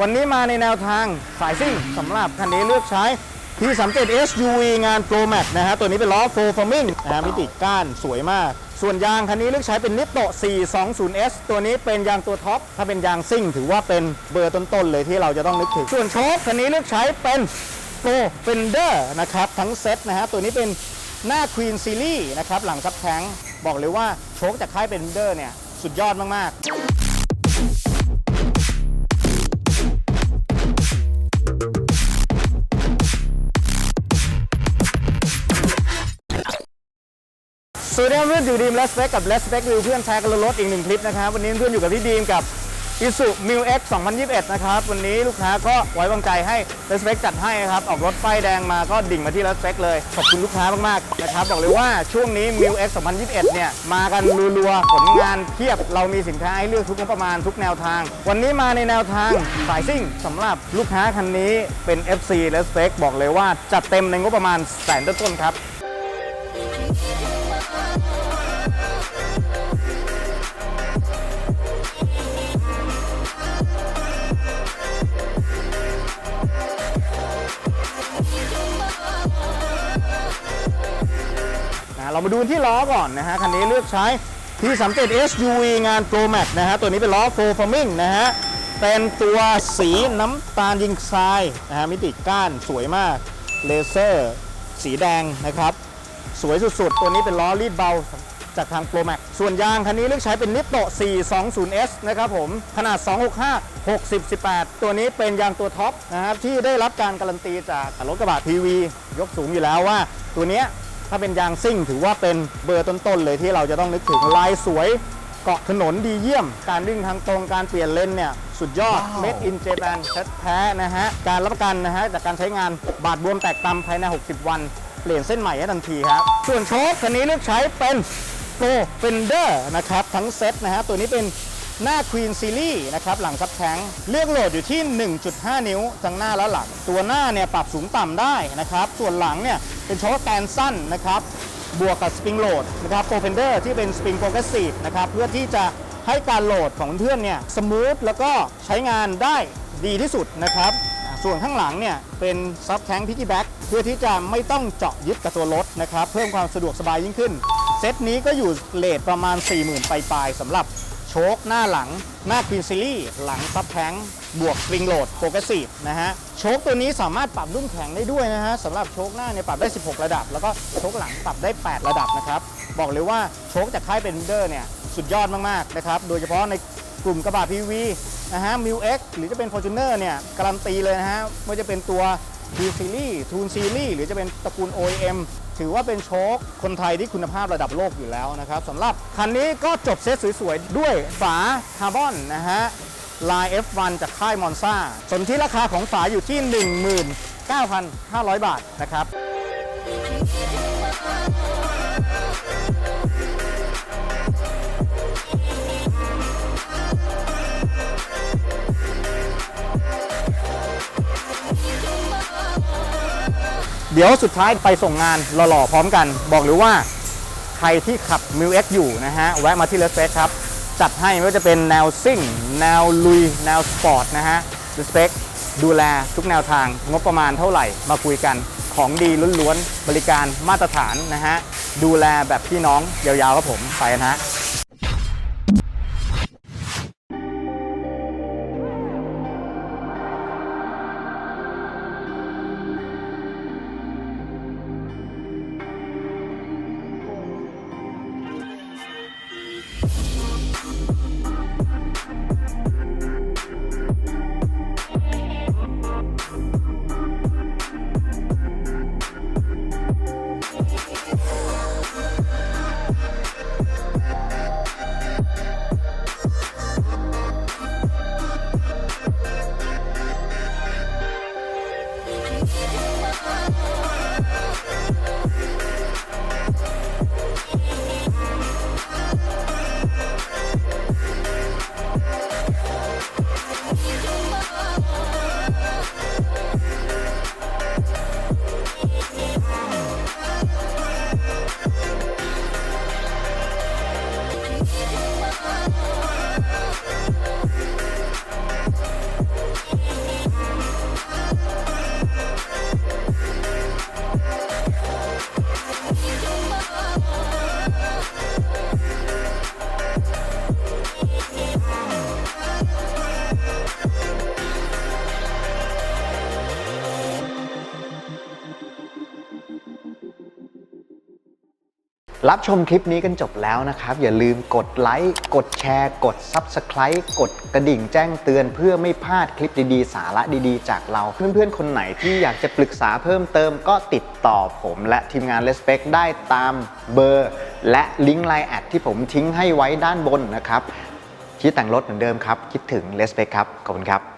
วันนี้มาในแนวทางสายซิ่งสำหรับคันนี้เลือกใช้ P37 SUV งาน Pro Max นะฮะตัวนี้เป็นล้อ Full Forming นะฮะมิติก้านสวยมาก ส่วนยางคันนี้เลือกใช้เป็นนิโต 420S ตัวนี้เป็นยางตัวท็อป ถ้าเป็นยางซิ่ง ถือว่าเป็นเบอร์ต้นๆเลยที่เราจะต้องนึกถึง ส่วนโชคคันนี้เลือกใช้เป็น Pro Fender นะครับทั้งเซตนะฮะตัวนี้เป็นหน้า Queen Series นะครับหลังซับแทงบอกเลยว่าโชคจากค่าย Fender เนี่ยสุดยอดมากๆ ครับเพื่อนอยู่ดีมและสเปคกับและสเปควิวเพื่อนแชร์กันรถอีกหนึ่งคลิปนะครับ วันนี้เพื่อนอยู่กับพี่ดีมกับอิสุมิวเอ็ก2021 นะครับ วันนี้ลูกค้าก็ไว้วางใจให้เลสเปคจัดให้นะครับ ออกรถป้ายแดงมาก็ดิ่งมาที่เลสเปคเลย ขอบคุณลูกค้ามากๆนะครับ บอกเลยว่าช่วงนี้มิวเอ็ก2021 เนี่ย มากันรัวๆ ผลงานเพียบเรามีสินค้าให้เลือกทุกงบประมาณทุกแนวทาง วันนี้มาในแนวทางสายซิ่งสำหรับลูกค้าคันนี้เป็น FC เลสเปคบอกเลยว่าจัดเต็มในงบประมาณแสนต้นๆครับ เรามาดูที่ล้อก่อนนะฮะคันนี้เลือกใช้ P37 SUV งาน Pro Max นะฮะตัวนี้เป็นล้อ Full Forming นะฮะเป็นตัวสีน้ำตาลยิงทรายนะฮะมิติก้านสวยมากเลเซอร์ สีแดงนะครับ สวยสุดๆ ตัวนี้เป็นล้อรีดเบาจากทาง Pro Max ส่วนยางคันนี้เลือกใช้เป็นนิโต 420S นะครับผม ขนาด 265 60 18 ตัวนี้เป็นยางตัวท็อปนะครับ ที่ได้รับการการันตีจากรถกระบะ PV ยกสูงอยู่แล้วว่า ตัวเนี้ย ถ้าเป็นยางซิ่งถือว่าเป็นเบอร์ต้นๆเลยที่เราจะต้องนึกถึงลายสวยเกาะถนนดีเยี่ยม การวิ่งทางตรงการเปลี่ยนเลนเนี่ยสุดยอด Made in Japan แท้ๆนะฮะ การรับประกันนะฮะจากการใช้งานบาดบวมแตกตำภายใน 60 วัน เปลี่ยนเส้นใหม่ให้ทันทีครับ ส่วนโชคคันนี้เลือกใช้เป็น Pro Fender นะครับ ทั้งเซตนะฮะ ตัวนี้เป็น หน้า Queen Series นะครับหลังซับแทงเลือกโหลดอยู่ที่ 1.5 นิ้วทั้งหน้าและหลัง ตัวหน้าเนี่ยปรับสูงต่ำได้นะครับ ส่วนหลังเนี่ยเป็นโชว์แกนสั้นนะครับบวกกับสปริงโหลดนะครับโปรเฟนเดอร์ที่เป็นสปริงโปรเกรสซีฟนะครับเพื่อที่จะให้การโหลดของเพื่อนเนี่ยสมูทแล้วก็ใช้งานได้ดีที่สุดนะครับส่วนข้างหลังเนี่ยเป็นซับแทงพิกกี้แบ็กเพื่อที่จะไม่ต้องเจาะยึดกับตัวรถนะครับเพิ่มความสะดวกสบายยิ่งขึ้น เซตนี้ก็อยู่เลทประมาณ 40,000 ปลายๆสำหรับ โชคหน้าหลังหน้าควีนซิลี่หลังซับแทงบวกสปริงโหลดโปรเกรสซีฟนะฮะโชคตัวนี้สามารถปรับรุ่นแข็งได้ด้วยนะฮะสำหรับโชคหน้าเนี่ยปรับได้ 16 ระดับ แล้วก็โชคหลังปรับได้ 8 ระดับนะครับ บอกเลยว่าโชคจากค่ายเบนเดอร์เนี่ยสุดยอดมากๆนะครับโดยเฉพาะในกลุ่มกระบะ PV นะฮะมิวเอ็กหรือจะเป็น Fortuner เนี่ยการันตีเลยนะฮะไม่ว่าจะเป็นตัว ทีซีรีส์ทูนซีรีส์หรือจะเป็นตระกูล OEM ถือว่าเป็นโชคคนไทยที่คุณภาพระดับโลกอยู่แล้วนะครับสำหรับคันนี้ก็จบเซตสวยๆ ด้วยฝาคาร์บอนนะฮะลาย F1 จากค่ายมอนซ่าส่วนที่ราคาของฝาอยู่ที่ 19,500 บาทนะครับ เดี๋ยวสุดท้ายไปส่งงานหล่อๆพร้อมกัน บอกเลยว่าใครที่ขับ m ิว X อยู่นะฮะ แวะมาที่เลสเ c ครับ จัดให้ไม่ว่าจะเป็นแนวซิ่ง แนวลุย แนวสปอร์ตนะฮะเลสเ c ดูแลทุกแนวทางงบประมาณเท่าไหร่มาคุยกันของดีล้วนๆ บริการมาตรฐานนะฮะ ดูแลแบบพี่น้องยาวๆครับผมไปนะฮะ รับชมคลิปนี้กันจบแล้วนะครับ อย่าลืมกดไลค์กดแชร์ กด Subscribe กดกระดิ่งแจ้งเตือนเพื่อไม่พลาดคลิปดีๆ สาระดีๆ จากเราเพื่อนๆ คนไหนที่อยากจะปรึกษาเพิ่มเติมก็ติดต่อผมและทีมงาน Respect ได้ตามเบอร์ และลิงก์ไลน์แอดที่ผมทิ้งให้ไว้ด้านบนนะครับคิดแต่งรถเหมือนเดิมครับ คิดถึง Respect ครับ ขอบคุณครับ